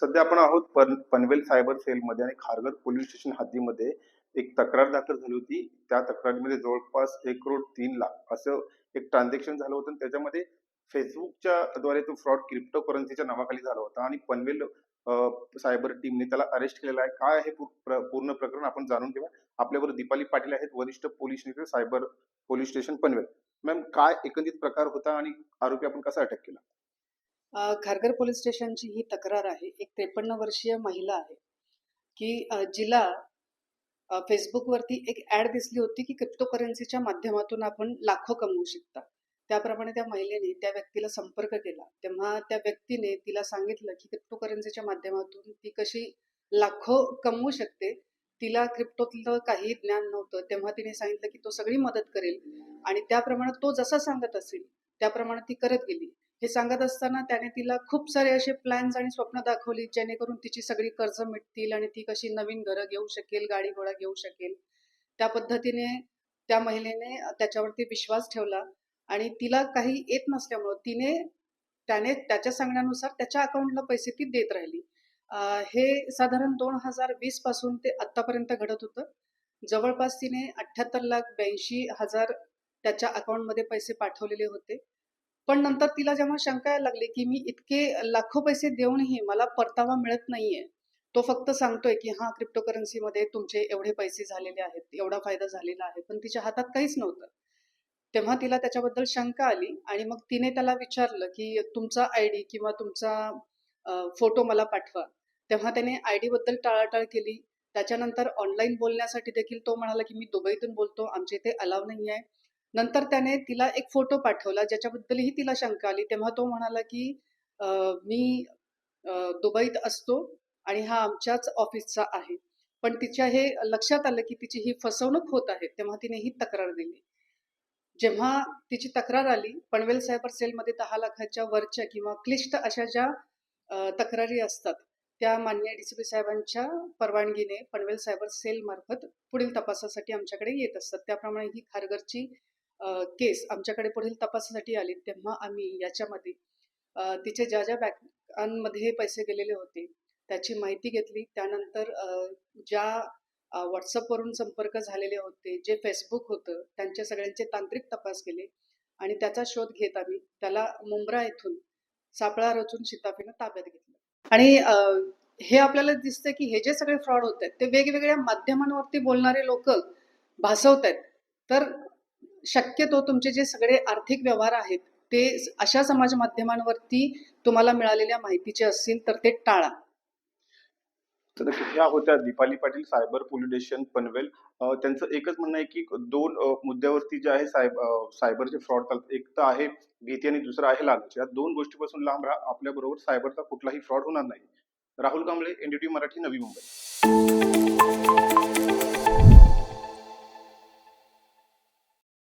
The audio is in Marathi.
सध्या आपण आहोत पन पनवेल सायबर सेलमध्ये आणि खारघर पोलीस स्टेशन हद्दीमध्ये एक तक्रार दाखल झाली होती. त्या तक्रारीमध्ये जवळपास एक करोड तीन लाख असं एक ट्रान्झॅक्शन झालं होतं. आणि त्याच्यामध्ये फेसबुकच्या द्वारे तो फ्रॉड क्रिप्टो करन्सीच्या नावाखाली झाला होता. आणि पनवेल सायबर टीमने त्याला अरेस्ट केलेला आहे. काय आहे पूर्ण प्रकरण आपण जाणून घेऊया. आपल्याबरोबर दीपाली पाटील आहेत वरिष्ठ पोलीस निरीक्षक cyber police station Panvel. Ma'am काय एकंदरीत प्रकार होता आणि आरोपी आपण कसा अटक केला? खारघर पोलीस स्टेशनची ही तक्रार आहे. एक त्रेपन्न वर्षीय महिला आहे की जिला फेसबुकवरती एक ॲड दिसली होती की क्रिप्टोकरन्सीच्या माध्यमातून आपण लाखो कमवू शकता. त्याप्रमाणे त्या महिलेने त्या व्यक्तीला संपर्क केला. तेव्हा त्या व्यक्तीने तिला सांगितलं की क्रिप्टोकरन्सीच्या माध्यमातून ती कशी लाखो कमवू शकते. तिला क्रिप्टोतलं काही ज्ञान नव्हतं. तेव्हा तिने सांगितलं की तो सगळी मदत करेल. आणि त्याप्रमाणे तो जसा सांगत असेल त्याप्रमाणे ती करत गेली. हे सांगत असताना त्याने तिला खूप सारे असे प्लॅन्स आणि स्वप्न दाखवली जेणेकरून तिची सगळी कर्ज मिटतील आणि ती कशी नवीन घरं घेऊ शकेल गाडी घोडा घेऊ शकेल. त्या पद्धतीने त्या महिलेने त्याच्यावरती विश्वास ठेवला आणि तिला काही येत नसल्यामुळं तिने त्याने त्याच्या सांगण्यानुसार त्याच्या अकाउंटला पैसे ती देत राहिली. हे साधारण दोन हजार वीसपासून ते आत्तापर्यंत घडत होतं. जवळपास तिने अठ्ठ्याहत्तर लाख ब्याऐंशी हजार त्याच्या अकाउंटमध्ये पैसे पाठवलेले होते. पण नंतर तिला जेव्हा शंका यायला लागली की मी इतके लाखो पैसे देऊनही मला परतावा मिळत नाहीये तो फक्त सांगतोय की हा क्रिप्टोकरन्सीमध्ये तुमचे एवढे पैसे झालेले आहेत एवढा फायदा झालेला आहे पण तिच्या हातात काहीच नव्हतं. तेव्हा तिला त्याच्याबद्दल शंका आली आणि मग तिने त्याला विचारलं की तुमचा आय डी किंवा तुमचा फोटो मला पाठवा. तेव्हा त्याने आय डी बद्दल टाळाटाळ केली. त्याच्यानंतर ऑनलाईन बोलण्यासाठी देखील तो म्हणाला की मी दुबईतून बोलतो आमच्या इथे अलाव नाही आहे नंतर त्याने तिला एक फोटो पाठवला ज्याच्याबद्दलही तिला शंका आली. तेव्हा तो म्हणाला की मी दुबईत असतो आणि हा आमच्याच ऑफिसचा आहे. पण तिच्या हे लक्षात आलं की तिची ही फसवणूक होत आहे. तेव्हा तिने ही तक्रार दिली. जेव्हा तिची तक्रार आली पनवेल सायबर सेलमध्ये दहा लाखाच्या वरच्या किंवा क्लिष्ट अशा ज्या तक्रारी असतात त्या मान्य डी सी पी साहेबांच्या परवानगीने पनवेल सायबर सेल मार्फत पुढील तपासासाठी आमच्याकडे येत असतात. त्याप्रमाणे ही खारघरची केस आमच्याकडे पुढील तपासासाठी आली. तेव्हा आम्ही याच्यामध्ये तिचे ज्या ज्या बँकांमध्ये पैसे गेलेले होते त्याची माहिती घेतली. त्यानंतर ज्या व्हॉट्सअपवरून संपर्क झालेले होते जे फेसबुक होतं त्यांच्या सगळ्यांचे तांत्रिक तपास केले आणि त्याचा शोध घेत आम्ही. त्याला मुंब्रा येथून सापळा रचून शिताफीनं ताब्यात घेतलं. आणि हे आपल्याला दिसतं की हे जे सगळे फ्रॉड होत आहेत ते वेगवेगळ्या माध्यमांवरती बोलणारे लोक भासवत आहेत. तर शक्यतो तुमचे जे सगळे आर्थिक व्यवहार आहेत ते अशा समाज माध्यमांवरती तुम्हाला मिळालेल्या माहितीचे असतील तर ते टाळा. तर ह्या होत्या Deepali Patil cyber police station Panvel. त्यांचं एकच म्हणणं आहे की दोन मुद्द्यावरती जे आहे सायब सायबरचे फ्रॉड चालतात. एक तर आहे भीती आणि दुसरं आहे लालच. या दोन गोष्टीपासून लांब राहा आपल्या बरोबर सायबरचा कुठलाही फ्रॉड होणार नाही. राहुल कांबळे एनडीटी मराठी नवी मुंबई.